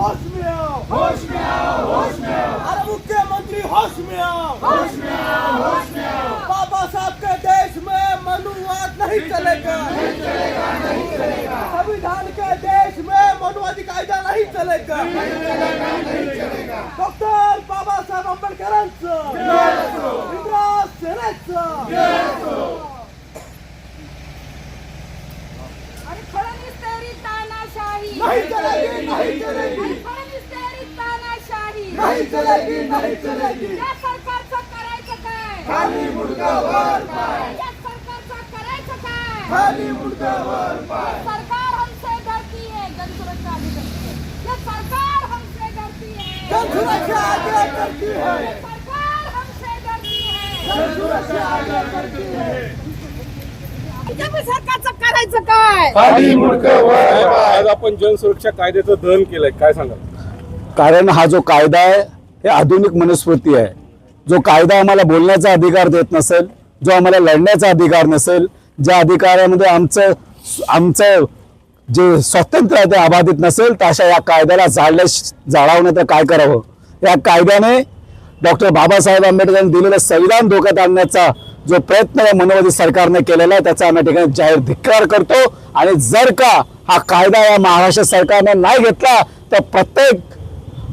होश में आओ होश में आओ होश में आओ अरे मुख्यमंत्री होश में आओ होश में आओ होश में आओ बाबा साहब के देश में मनुवाद नहीं चलेगा नहीं चलेगा नहीं चलेगा संविधान के देश में मनुवादी कायदा नहीं चलेगा नहीं चलेगा नहीं चलेगा डॉक्टर बाबासाहेब आंबेडकरांचं इंदिरा सेनेचं नहीं चलेगी नहीं चलेगी चलेगी नहीं चलेगी या सरकारचं करायचं काय? खाली मुर्गा वर पाय. या सरकारचं करायचं काय? खाली मुर्गा वर पाय. सरकार हमसे डरती है जनसुरक्षा अधिकारी ये सरकार हमसे डरती है। जन सुरक्षा आगे करती है। ये सरकार हमसे डरती है। जन सुरक्षा आगे करती है। बीजेपी सरकारचं करायचं काय? आज आपण जनसुरक्षा कायद्याचं दहन केलंय काय सांगाल? कारण हा जो कायदा आहे हे आधुनिक मनुस्मृती आहे. जो कायदा आम्हाला बोलण्याचा अधिकार देत नसेल जो आम्हाला लढण्याचा अधिकार नसेल ज्या अधिकारामध्ये आमचं आमचं जे स्वातंत्र्य आहे ते अबाधित नसेल तर अशा या कायद्याला जाळल्या जाळावणं तर काय करावं? या कायद्याने डॉक्टर बाबासाहेब आंबेडकरांनी दिलेलं संविधान धोक्यात आणण्याचा जो प्रयत्न या मनोवादी सरकारने केलेला आहे त्याचा आम्ही ठिकाणी जाहीर धिक्कार करतो. आणि जर का हा कायदा या महाराष्ट्र सरकारने नाही घेतला तर प्रत्येक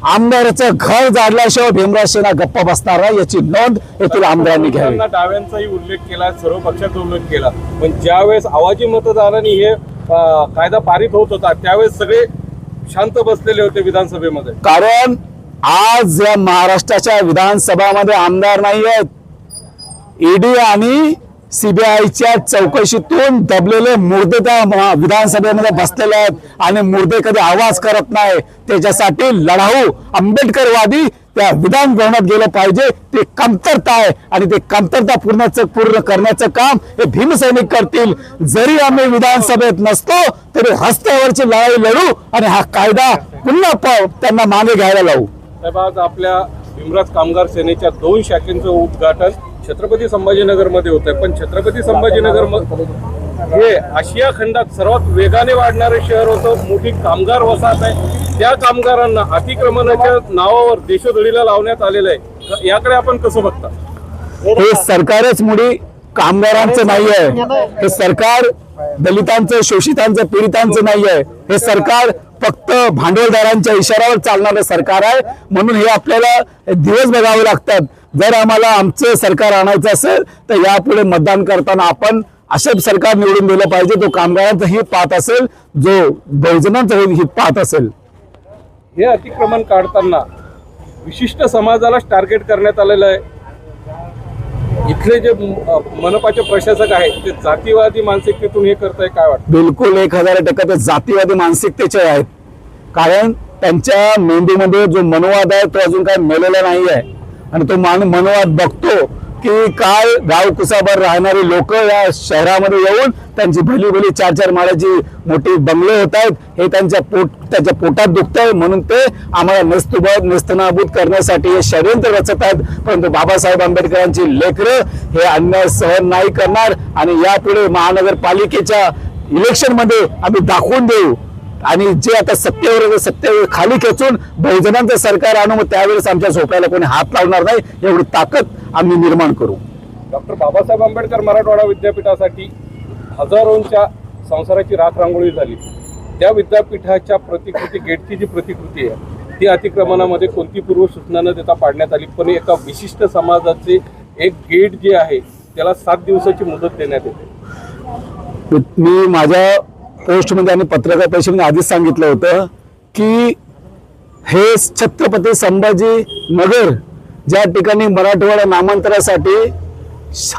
आमदाराचं घर जाडल्याशिवाय भीमराव सेना गप्प बसणार नाही याची नोंद येथील आमदारांनी घ्यावी. डाव्यांचाही उल्लेख केला सर्व पक्षाचा उल्लेख केला. पण ज्यावेळेस आवाजी मतदारांनी हे कायदा पारित होत होता त्यावेळेस सगळे शांत बसलेले होते विधानसभेमध्ये. कारण आज या महाराष्ट्राच्या विधानसभामध्ये आमदार नाही आहेत. ईडी आणि सीबीआयच्या चौकशीतून दबलेले मुर्दे त्या विधानसभेमध्ये बसलेले आहेत आणि मुर्दे कधी आवाज करत नाही त्याच्यासाठी लढाऊ आंबेडकरवादी त्या विधान भवनात गेलं पाहिजे. ते कमतरता आहे आणि ते कमतरता पूर्ण पूर्ण करण्याचं काम हे भीमसैनिक करतील. जरी आम्ही विधानसभेत नसतो तरी रस्त्यावरची लढाई लढू आणि हा कायदा पुन्हा त्यांना मागे घ्यायला लावू. आज आपल्या भीमराज कामगार सेनेच्या दोन शाखेचं उद्घाटन छत्रपती संभाजीनगरमध्ये होत आहे पण छत्रपती संभाजीनगर हे आशिया खंडात सर्वात वेगाने वाढणारे शहर होतं. मोठी कामगार वसाहत आहे. त्या कामगारांना अतिक्रमणाच्या नावावर देशोधडीला लावण्यात आलेलं आहे. याकडे आपण कसं बघता? हे सरकारच मुळी कामगारांचं नाही आहे. हे सरकार दलितांचं शोषितांचं पीडितांचं नाही आहे. हे सरकार फक्त भांडवलदारांच्या इशाऱ्यावर चालणारं सरकार आहे. म्हणून हे आपल्याला दिवस बघावे लागतात. जर आम्हाला आमचं सरकार आणायचं असेल तर यापुढे मतदान करताना आपण असं सरकार निवडून दिलं पाहिजे तो कामगारांचं हित पाहत असेल जो बहुजनांचं हित पाहत असेल. हे अतिक्रमण काढताना विशिष्ट समाजालाच टार्गेट करण्यात आलेलं आहे. इथले जे मनपाचे प्रशासक आहेत ते जातीवादी मानसिकतेतून हे करत आहे काय वाटतं? बिलकुल एक हजार टक्का ते जातीवादी मानसिकतेचे आहेत. कारण त्यांच्या मेंदूमध्ये जो मनोवाद आहे तो अजून काय मेलेला नाही आहे आणि तो मान मनोवाद बघतो की काय गाव कुसाभर राहणारी लोक या शहरामध्ये येऊन त्यांची भली भली चार चार माळ्याची मोठी बंगले होत आहेत. हे त्यांच्या पोट त्यांच्या पोटात दुखतंय म्हणून ते आम्हाला नेस्तुबत नेस्तनाबूत करण्यासाठी हे षडयंत्र रचत आहेत. परंतु बाबासाहेब आंबेडकरांची लेकरं हे अन्याय सहन नाही करणार आणि यापुढे महानगरपालिकेच्या इलेक्शनमध्ये आम्ही दाखवून देऊ. आणि जे आता सत्तेवर सत्तेवर खाली खेचून बहुजनांचं सरकार आणू मग त्यावेळेस आमच्या झोप्याला कोणी हात लावणार नाही एवढी ताकद आम्ही निर्माण करू. डॉक्टर बाबासाहेब आंबेडकर मराठवाडा विद्यापीठासाठी हजारोंच्या संसाराची राख रांगोळी झाली. त्या विद्यापीठाच्या प्रतिकृती गेटची जी प्रतिकृती आहे ती अतिक्रमणामध्ये कोणती पूर्व सूचना न देता पाडण्यात आली पण एका विशिष्ट समाजाचे एक गेट जे आहे त्याला सात दिवसाची मुदत देण्यात येते. मी माझ्या पोस्टमध्ये आणि पत्रकार परिषदेने आधीच सांगितलं होतं की हे छत्रपती संभाजी नगर ज्या ठिकाणी मराठवाडा नामांतरासाठी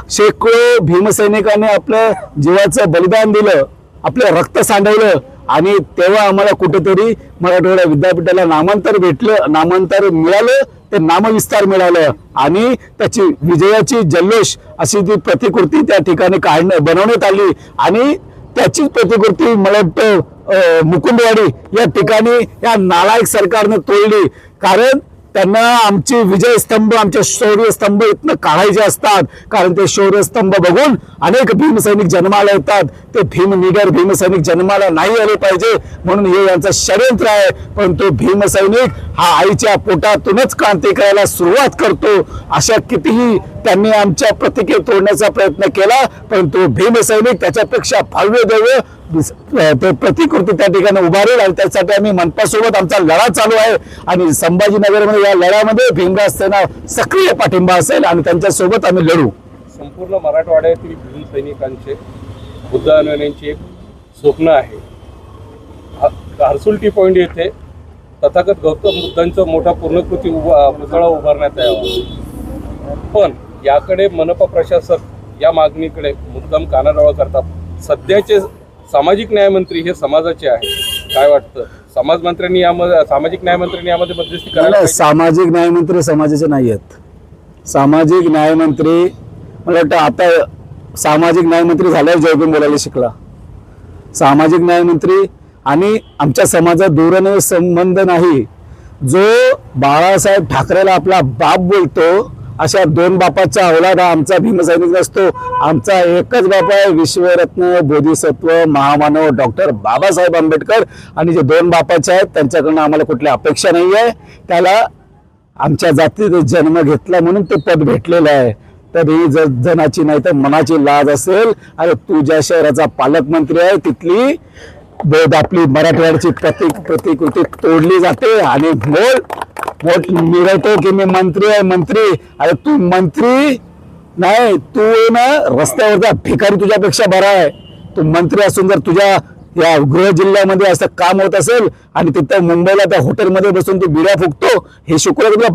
शेकडो भीमसैनिकांनी आपलं जीवाचं बलिदान दिलं आपलं रक्त सांडवलं आणि तेव्हा आम्हाला कुठेतरी मराठवाडा विद्यापीठाला नामांतर भेटलं नामांतर मिळालं ते नामविस्तार मिळालं आणि त्याची विजयाची जल्लोष अशी ती प्रतिकृती त्या ठिकाणी काढणं बनवण्यात आली आणि त्याचीच प्रतिकृती मला वाटतं मुकुंदवाडी या ठिकाणी या नालायक सरकारनं तोडली. कारण त्यांना आमचे विजयस्तंभ आमचे शौर्यस्तंभ इथनं काढायचे असतात. कारण ते शौर्यस्तंभ बघून अनेक भीमसैनिक जन्माला येतात. ते भीम निडर भीमसैनिक जन्माला नाही आले पाहिजे म्हणून हे यांचं षडयंत्र आहे. परंतु भीमसैनिक हा आईच्या पोटातूनच क्रांती करायला सुरुवात करतो. अशा कितीही त्यांनी आमच्या प्रतिके तोडण्याचा प्रयत्न केला परंतु भीमसैनिक त्याच्यापेक्षा भव्य देव ते प्रतिकृती त्या ठिकाणी उभारेल आणि त्यासाठी आम्ही मनपासोबत आमचा लढा चालू आहे. आणि संभाजीनगरमध्ये या लढ्यामध्ये भीमराज सेना सक्रिय पाठिंबा असेल आणि त्यांच्यासोबत आम्ही लढू. संपूर्ण मराठवाड्यातील भीम सैनिकांचे बुद्ध एक स्वप्न आहे. ह- पॉईंट येथे तथागत गौतम बुद्धांचा मोठा पूर्णकृती उभा पुतळा उभारण्यात यावा पण याकडे मनपा प्रशासक या मागणीकडे मुद्दाम कानाडोळा करतात. सध्याचे सामाजिक न्यायमंत्री हे समाजाचे आहे काय वाटतं? समाज मंत्र्यांनी यामध्ये सामाजिक न्यायमंत्र्यांनी यामध्ये मध्यस्थी करायला. सामाजिक न्यायमंत्री समाजाचे नाही आहेत. सामाजिक न्यायमंत्री मला वाटतं आता सामाजिक न्यायमंत्री झाल्यावर जयगुण बोलायला शिकला. सामाजिक न्यायमंत्री आणि आमच्या समाजात दूरने संबंध नाही. जो बाळासाहेब ठाकरेला आपला बाप बोलतो अशा दोन बापाचा अवलाद हा आमचा भीमसैनिक नसतो. आमचा एकच बाप आहे विश्वरत्न बोधिसत्व महामानव डॉक्टर बाबासाहेब आंबेडकर. आणि जे दोन बापाचे आहेत त्यांच्याकडनं आम्हाला कुठली अपेक्षा नाही आहे त्याला आमच्या जातीत जन्म घेतला म्हणून ते पद भेटलेलं आहे. तर ही जर जनाची नाही तर मनाची लाज असेल. अरे तू ज्या शहराचा पालकमंत्री आहे तिथली बोध आपली मराठवाड्याची प्रतीक प्रतिकृती तोडली जाते. आणि मोल पोट मिळवतो की मी मंत्री आहे मंत्री. अरे तू मंत्री नाही तू ना रस्त्यावरचा भिकारी तुझ्यापेक्षा बरा आहे. तू मंत्री असून जर तुझ्या या गृह जिल्ह्यामध्ये असं काम होत असेल आणि तिथं मुंबईला त्या हॉटेलमध्ये बसून तू बिड्या फुकतो हे शुक्र तुला